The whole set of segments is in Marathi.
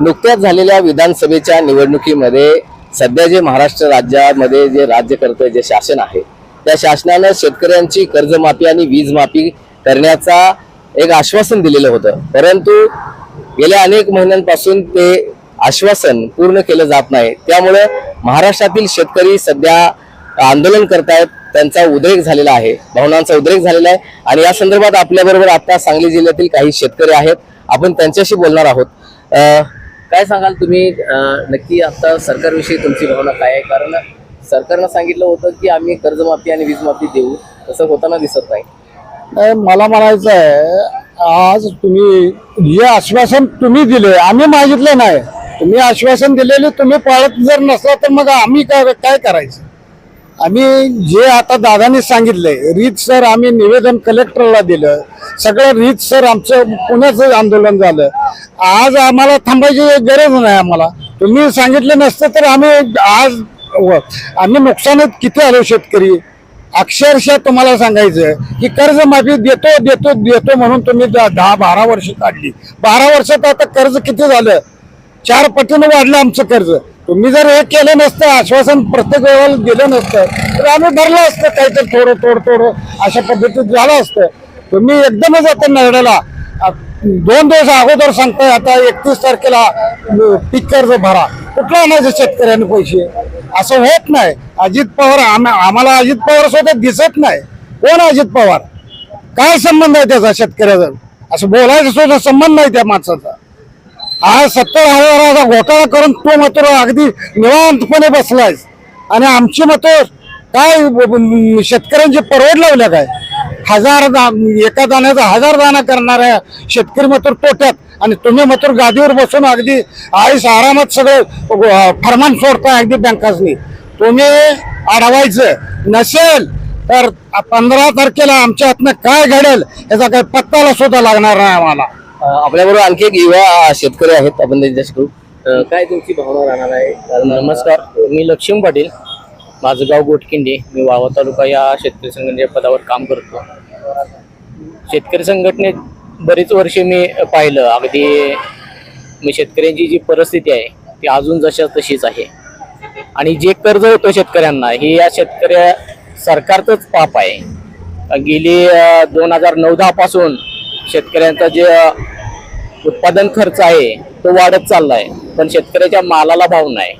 नुकत्याच झालेल्या विधानसभेच्या निवडणुकीमध्ये सध्या जे महाराष्ट्र राज्यामध्ये जे राज्यकर्ते जे शासन आहे त्या शासनानं शेतकऱ्यांची कर्जमाफी आणि वीजमाफी करण्याचा एक आश्वासन दिलेलं होतं. परंतु गेल्या अनेक महिन्यांपासून ते आश्वासन पूर्ण केलं जात नाही. त्यामुळे महाराष्ट्रातील शेतकरी सध्या आंदोलन करतायत त्यांचा उद्रेक झालेला आहे भावनांचा उद्रेक झालेला आहे आणि या संदर्भात आपल्याबरोबर आता सांगली जिल्ह्यातील काही शेतकरी आहेत. आपण त्यांच्याशी बोलणार आहोत. काय सांगाल तुम्ही? नक्की आता सरकारविषयी तुमची भावना काय आहे? कारण सरकारनं सांगितलं होतं की आम्ही कर्जमाफी आणि वीजमाफी देऊ. तसं होताना दिसत नाही मला म्हणायचं आहे आज तुम्ही हे आश्वासन तुम्ही दिले आम्ही मागितलं नाही. तुम्ही आश्वासन दिलेले तुम्ही पाळत जर नसला तर मग आम्ही काय काय करायचं? आम्ही जे आता दादानी सांगितलंय रीत सर आम्ही निवेदन कलेक्टरला दिलं सगळं रीत सर आमचं पुण्याचं आंदोलन झालं. आज आम्हाला थांबायची गरज नाही आम्हाला. तुम्ही सांगितलं नसतं तर आम्ही आज व- आम्ही नुकसानात किती आलो शेतकरी? अक्षरशः तुम्हाला सांगायचं की कर्जमाफी देतो देतो देतो म्हणून तुम्ही द- दहा बारा वर्ष काढली. बारा वर्षात आता कर्ज किती झालं? चार पटीनं वाढलं आमचं कर्ज. तुम्ही जर हे केलं नसतं आश्वासन प्रत्येक वेळेला दिलं नसतं तर आम्ही भरलं असतं काहीतरी थोडं थोडं थोडं अशा पद्धतीत झालं असतं. तुम्ही एकदमच आता नरड्याला. दोन दिवस अगोदर सांगताय आता एकतीस तारखेला पीक कर्ज भरा. कुठलं आणायचं शेतकऱ्यांनी पैसे? असं होत नाही. अजित पवार आम्हाला अजित पवार सुद्धा दिसत नाही. कोण अजित पवार? काय संबंध आहे त्याचा शेतकऱ्याचा? असं बोलायचं सुद्धा संबंध नाही त्या माणसाचा. आज सत्तर हजाराचा घोटाळा करून तो मात्र अगदी निवांतपणे बसलाय आणि आमची मात्र काय शेतकऱ्यांची परवड लावल्या काय? हजार दा- एका दाण्याचा हजार दाणा करणाऱ्या शेतकरी मात्र तोट्यात. आणि तुम्ही मात्र गादीवर बसून अगदी आईस आरामात सगळं फरमान सोडताय अगदी बँकासनी. तुम्ही अडवायचं नसेल तर पंधरा तारखेला आमच्या हातनं काय घडेल याचा काही पत्ताला सुद्धा लागणार नाही आम्हाला. आपल्याबरोबर आणखी एक युवा शेतकरी आहेत आपण त्यांच्याशी करू. काय तुमची भावना राहणार आहे? कारण नमस्कार. मी लक्ष्मी पाटील. माझं गाव गोटकिंडी मी वावा तालुका या शेतकरी संघटनेच्या पदावर काम करतो. शेतकरी संघटनेत बरीच वर्षे मी पाहिलं. अगदी मी शेतकऱ्यांची जी परिस्थिती आहे ती अजून जशा तशीच आहे. आणि जे कर्ज होतं शेतकऱ्यांना हे या शेतकऱ्या सरकारचंच पाप आहे. गेली दोन हजार नऊ दहापासून शेतकऱ्यांचा जे उत्पादन खर्च आहे तो वाढत चाललाय. पण शेतकऱ्याच्या मालाला भाव नाही.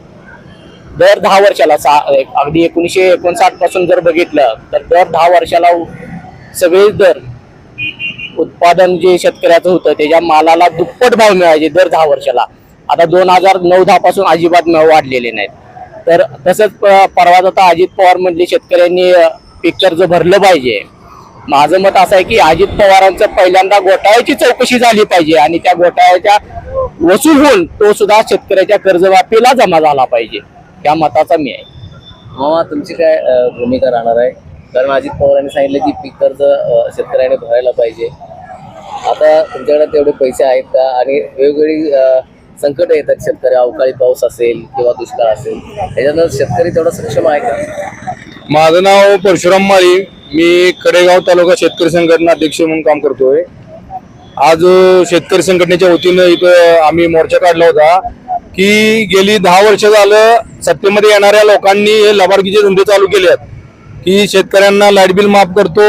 दर दहा वर्षाला सा अगदी एकोणीसशे एकोणसाठपासून जर बघितलं तर दर दहा वर्षाला उ- सगळे दर उत्पादन जे शेतकऱ्याचं होतं त्याच्या मालाला दुप्पट भाव मिळायचे दर दहा वर्षाला. आता दोन हजार नऊ दहा पासून अजिबात वाढलेले नाहीत. तर तसंच प- परवाच आता अजित पवार म्हणले शेतकऱ्यांनी पीक कर्ज भरलं पाहिजे माझं मत असं आहे की अजित पवारांचं पहिल्यांदा घोटाळ्याची चौकशी झाली पाहिजे आणि त्या घोटाळ्याच्या वसूल होऊन तो सुद्धा शेतकऱ्याच्या कर्जमाफीला जमा झाला पाहिजे. त्या मताचा मी आहे. मामा तुमची काय भूमिका राहणार आहे? कारण अजित पवारांनी सांगितलं की पीक कर्ज शेतकऱ्याने भरायला पाहिजे. आता तुमच्याकडे तेवढे पैसे आहेत का? आणि वेगवेगळी संकट येतात शेतकरी. अवकाळी पाऊस असेल किंवा दुष्काळ असेल. त्याच्यानंतर शेतकरी तेवढा सक्षम आहे का? माझं नाव परशुराम माळी. मी कडेगाव तालुका शेतकरी संघटना अध्यक्ष म्हणून काम करतोय. आज शेतकरी संघटनेच्या वतीनं इथं आम्ही मोर्चा काढला होता की गेली दहा वर्ष झालं सत्तेमध्ये येणाऱ्या लोकांनी हे लबाडगीचे धंदे चालू केले आहेत की शेतकऱ्यांना लाइट बिल माफ करतो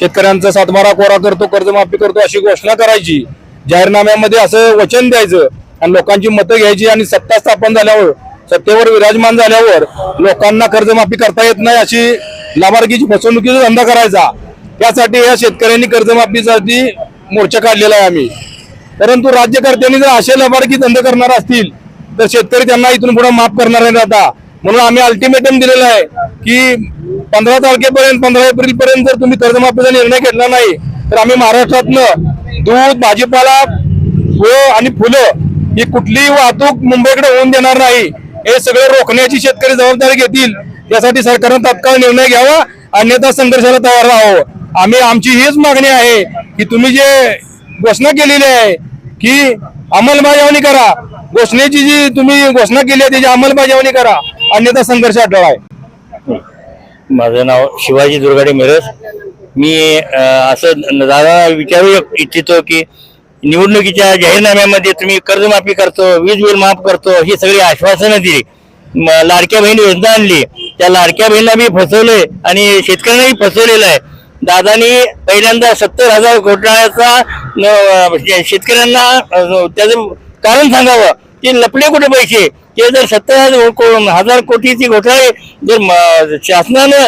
शेतकऱ्यांचा सातबारा कोरा करतो कर्जमाफी करतो अशी घोषणा करायची. जाहीरनाम्यामध्ये असं वचन द्यायचं आणि लोकांची मतं घ्यायची आणि सत्ता स्थापन झाल्यावर सत्तेवर विराजमान झाल्यावर लोकांना कर्जमाफी करता येत नाही अशी लाभार्थीची फसवणुकीचा धंदा करायचा. त्यासाठी या शेतकऱ्यांनी कर्जमाफीसाठी मोर्चा काढलेला आहे आम्ही. परंतु राज्यकर्त्यांनी जर असे लाभार्थी धंदे करणार असतील तर शेतकरी त्यांना इथून पुढे माफ करणार नाही आता. म्हणून आम्ही अल्टिमेटम दिलेलं आहे की पंधरा तारखेपर्यंत पंधरा एप्रिल पर्यंत जर तुम्ही कर्जमाफीचा निर्णय घेतला नाही तर आम्ही महाराष्ट्रातनं दूध भाजीपाला व आणि फुलं ही कुठलीही वाहतूक मुंबईकडे होऊन देणार नाही. हे सगळं रोखण्याची शेतकरी जबाबदारी घेतील. यासाठी सरकारनं तात्काळ निर्णय घ्यावा अन्यथा संघर्षाला तयार राहावं. आम्ही आमची हीच मागणी आहे की तुम्ही जे घोषणा केलेली आहे की अंमलबजावणी करा. घोषणेची जी तुम्ही घोषणा केली आहे त्याची अंमलबजावणी करा. अन्यथा संघर्ष अटळ आहे. माझं नाव शिवाजी दुर्गाडे मिरज. मी असं दादा विचारू इच्छितो की निवडणुकीच्या जाहीरनाम्यामध्ये तुम्ही कर्जमाफी करतो वीज बिल माफ करतो ही सगळी आश्वासनं दिली. लाडक्या बहीण योजना आणली. त्या लाडक्या बहिणीला बी फसवलंय आणि शेतकऱ्यांनाही फसवलेलं आहे. दादानी पहिल्यांदा सत्तर हजार घोटाळ्याचा शे- शेतकऱ्यांना त्याचं कारण सांगावं की लपले कुठे पैसे? ते जर सत्तर हजार को- हजार कोटीचे घोटाळे जर म- शासनानं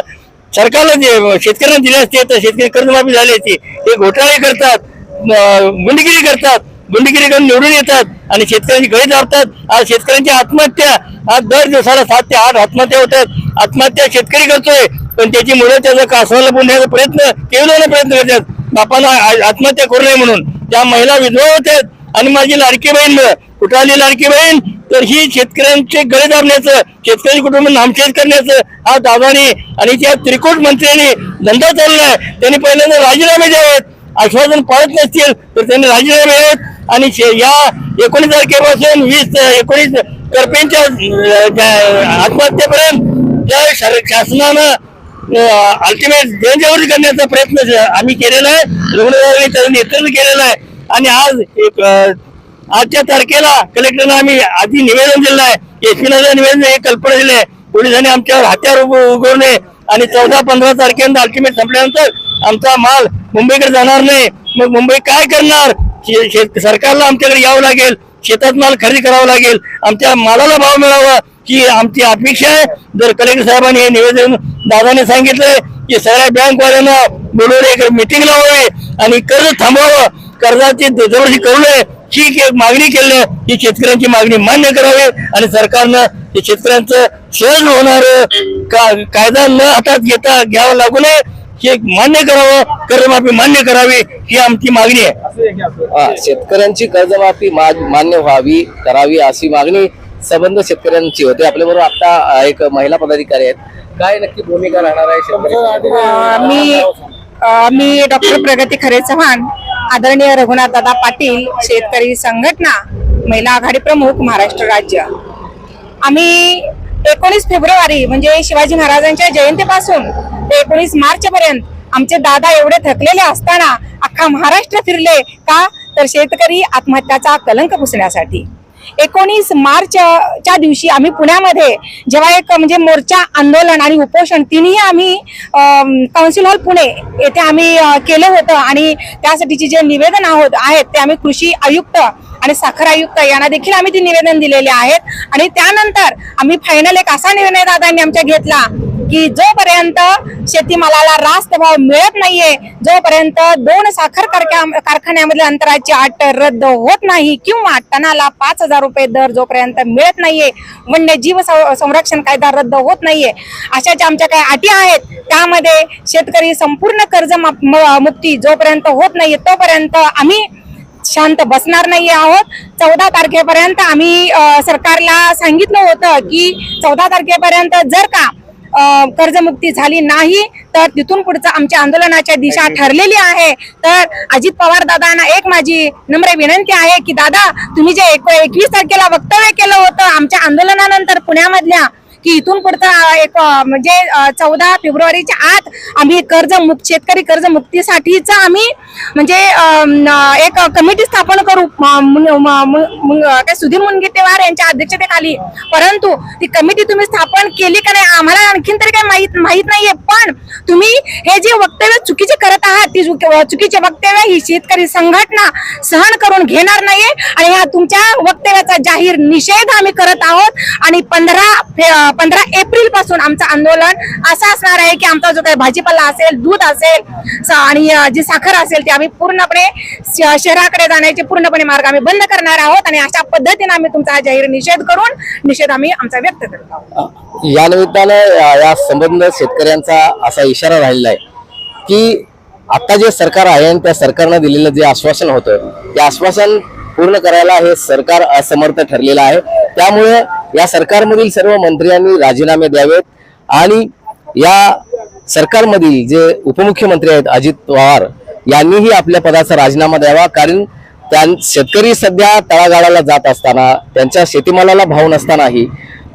सरकारला जे शेतकऱ्यांना दिले असते तर शेतकरी कर्जमाफी झाली असती. हे घोटाळे करतात. गुंडगिरी करतात. गुंडगिरी करून निवडून येतात आणि शेतकऱ्यांची गळी दाबतात आज शेतकऱ्यांची आत्महत्या. आज दर दिवसाला सात ते आठ आत्महत्या होतात. आत्महत्या शेतकरी करतोय. पण त्याची मुलं त्याचा कासवाला पुण्याचा प्रयत्न केवळ प्रयत्न करतात? बापाला आत्महत्या करू नये म्हणून. त्या महिला विधवा होत्यात आणि माझी लाडकी बहीण कुठं आली लाडकी बहीण? तर ही शेतकऱ्यांचे गळे दाबण्याचं शेतकरी कुटुंब नामशेष करण्याचं हा दादानी आणि त्या त्रिकोट मंत्र्यांनी धंदा चाललाय त्यांनी पहिल्यांदा राजीनामे द्यावेत. आश्वासन पाळत नसतील तर त्यांनी राजीनामे आहेत आणि या एकोणीस तारखेपासून वीस एकोणीस करपेंच्या आत्महत्येपर्यंत त्या शासनानं अल्टिमेट जनजागृती करण्याचा प्रयत्न आम्ही केलेला आहे. रुग्णालयाने त्याचं नेतृत्व केलेलं आहे. आणि आज एक आजच्या तारखेला कलेक्टरनं आम्ही आधी निवेदन दिलं आहे. एसपीला निवेदन हे कल्पना दिली आहे. पोलिसांनी आमच्यावर हत्यार उग- उगवणे आणि चौदा पंधरा तारखेनंतर अल्टिमेट संपल्यानंतर आमचा माल मुंबईकडे जाणार नाही. मग मुंबई काय करणार? सरकारला आमच्याकडे यावं लागेल. शेतात माल खरेदी करावा लागेल. आमच्या मालाला भाव मिळावा. ही आमची अपेक्षा आहे. जर कलेक्टर साहेबांनी हे निवेदन दादाने सांगितलंय की सगळ्या बँकवाल्यांना बोलवून एक मिटिंग लावावी आणि कर्ज थांबवावं. कर्जाची दरवर्षी करू नये. ही एक मागणी केली आहे. ही शेतकऱ्यांची मागणी मान्य करावी आणि सरकारनं हे शेतकऱ्यांचं सहज होणार कायदा न हातात घेता घ्यावा लागू नये. हे मान्य करावं कर्जमाफी मान्य करावी ही आमची मागणी आहे. हा, शेतकऱ्यांची कर्जमाफी मा- मान्य व्हावी करावी अशी मागणी संबंध शेतकऱ्यांची होते. आपल्या बरोबर आता एक महिला पदाधिकारी आहेत. काय नक्की भूमिका राहणार आहे मी मी डॉक्टर प्रगती खरे चव्हाण आदरणीय रघुनाथ दादा पाटील शेतकरी संघटना महिला आघाडी प्रमुख महाराष्ट्र राज्य. आम्ही एकोणीस फेब्रुवारी म्हणजे शिवाजी महाराजांच्या जयंतीपासून ते एकोणीस मार्च पर्यंत आमचे दादा एवढे थकलेले असताना अख्खा महाराष्ट्र फिरले का? तर शेतकरी आत्महत्याचा कलंक पुसण्यासाठी. एकोणीस मार्चच्या दिवशी आम्ही पुण्यामध्ये जेव्हा एक म्हणजे मोर्चा आंदोलन आणि उपोषण तिन्ही आम्ही काउन्सिल हॉल पुणे येथे आम्ही केलं होतं आणि त्यासाठीचे जे निवेदन आहोत आहेत ते आम्ही कृषी आयुक्त आणि साखर आयुक्त यांना देखील आम्ही ते निवेदन दिलेले आहेत. आणि त्यानंतर आम्ही फायनल एक असा निर्णय दादांनी आमच्या घेतला की जोपर्यंत शेतीमालाला रास्त भाव मिळत नाहीये जोपर्यंत दोन साखर कारख्या- कारखान्यामधील अंतराची अट रद्द होत नाही किंवा टनाला पाच हजार रुपये दर जोपर्यंत मिळत नाहीये वन्यजीव संरक्षण कायदा रद्द होत नाहीये अशा ज्या आमच्या काही अटी आहेत त्यामध्ये शेतकरी संपूर्ण कर्ज म- मुक्ती जोपर्यंत होत नाहीये तोपर्यंत आम्ही शांत बसणार नाही आहोत. चौदा तारखेपर्यंत आम्ही सरकारला सांगितलं होतं की चौदा तारखेपर्यंत जर का कर्जमुक्ती झाली नाही तर तिथून पुढचं आमच्या आंदोलनाच्या दिशा ठरलेली आहे. तर अजित पवार दादांना एक माझी नम्र विनंती आहे की दादा तुम्ही जे एक एकवीस तारखेला वक्तव्य केलं होतं आमच्या आंदोलनानंतर पुण्यामधल्या की इथून पुढचं एक म्हणजे चौदा फेब्रुवारीच्या आत आम्ही कर्ज मुक्त शेतकरी कर्ज मुक्तीसाठीच आम्ही म्हणजे एक कमिटी स्थापन करू. काय सुधीर मुनगंटीवार यांच्या अध्यक्षतेखाली. परंतु ती कमिटी तुम्ही स्थापन केली का नाही आम्हाला आणखीन तरी काही माहीत माहीत नाहीये. पण तुम्ही हे जे वक्तव्य चुकीचे करत आहात ती चुक- चुकीचे वक्तव्य ही शेतकरी संघटना सहन करून घेणार नाहीये. आणि ह्या तुमच्या वक्तव्याचा जाहीर निषेध आम्ही करत आहोत. आणि पंधरा पंधरा एप्रिलपासून आमचं आंदोलन असं असणार आहे की आमचा जो काही भाजीपाला असेल दूध असेल आणि जी साखर असेल ती आम्ही पूर्णपणे श- शहराकडे जाण्याचे पूर्णपणे मार्ग आम्ही बंद करणार आहोत आणि अशा पद्धतीने आम्ही तुमचा जाहीर निषेध करून निषेध आम्ही आमचा व्यक्त करत आहोत. या निमित्ताने या संबंध शेतकऱ्यांचा असा इशारा राहिलेला आहे की आता जे सरकार आहे आणि त्या सरकारनं दिलेलं जे आश्वासन होतं ते आश्वासन पूर्ण करायला हे सरकार असमर्थ ठरलेलं आहे. त्यामुळे या सरकारमधील सर्व मंत्र्यांनी राजीनामे द्यावेत. आणि या सरकारमधील जे उपमुख्यमंत्री आहेत अजित पवार यांनीही आपल्या पदाचा राजीनामा द्यावा. कारण त्या शेतकरी सध्या तळागाळाला जात असताना त्यांच्या शेतीमालाला भाव नसतानाही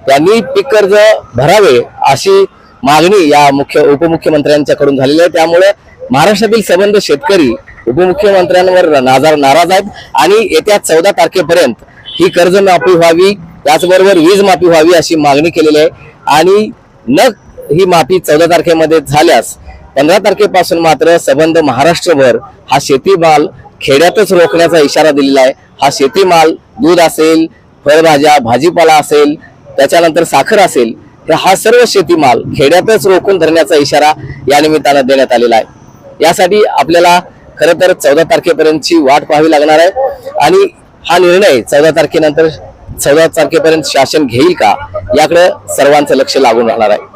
त्यांनी पीक कर्ज भरावे अशी मागणी या मुख्य उपमुख्यमंत्र्यांच्याकडून झालेली आहे. त्यामुळे महाराष्ट्रातील संबंध शेतकरी उपमुख्यमंत्र्यांवर नाजार नाराज आहेत. आणि येत्या चौदा तारखेपर्यंत ही कर्जमाफी व्हावी. त्याचबरोबर वीज माफी व्हावी अशी मागणी केलेली आहे. आणि न ही माफी चौदा तारखेमध्ये झाल्यास पंधरा तारखेपासून मात्र संबंध महाराष्ट्रभर हा शेतीमाल खेड्यातच रोखण्याचा इशारा दिलेला आहे. हा शेतीमाल दूध असेल फळभाज्या भाजीपाला असेल त्याच्यानंतर साखर असेल तर हा सर्व शेतीमाल खेड्यातच रोखून धरण्याचा इशारा या निमित्तानं देण्यात आलेला आहे. यासाठी आपल्याला खरं तर चौदा तारखेपर्यंतची वाट पाहावी लागणार आहे. आणि हा निर्णय चौदा तारखेनंतर चौदा तारखेपर्यंत शासन घेईल का? याकडे सर्वांचं लक्ष लागून राहणार आहे.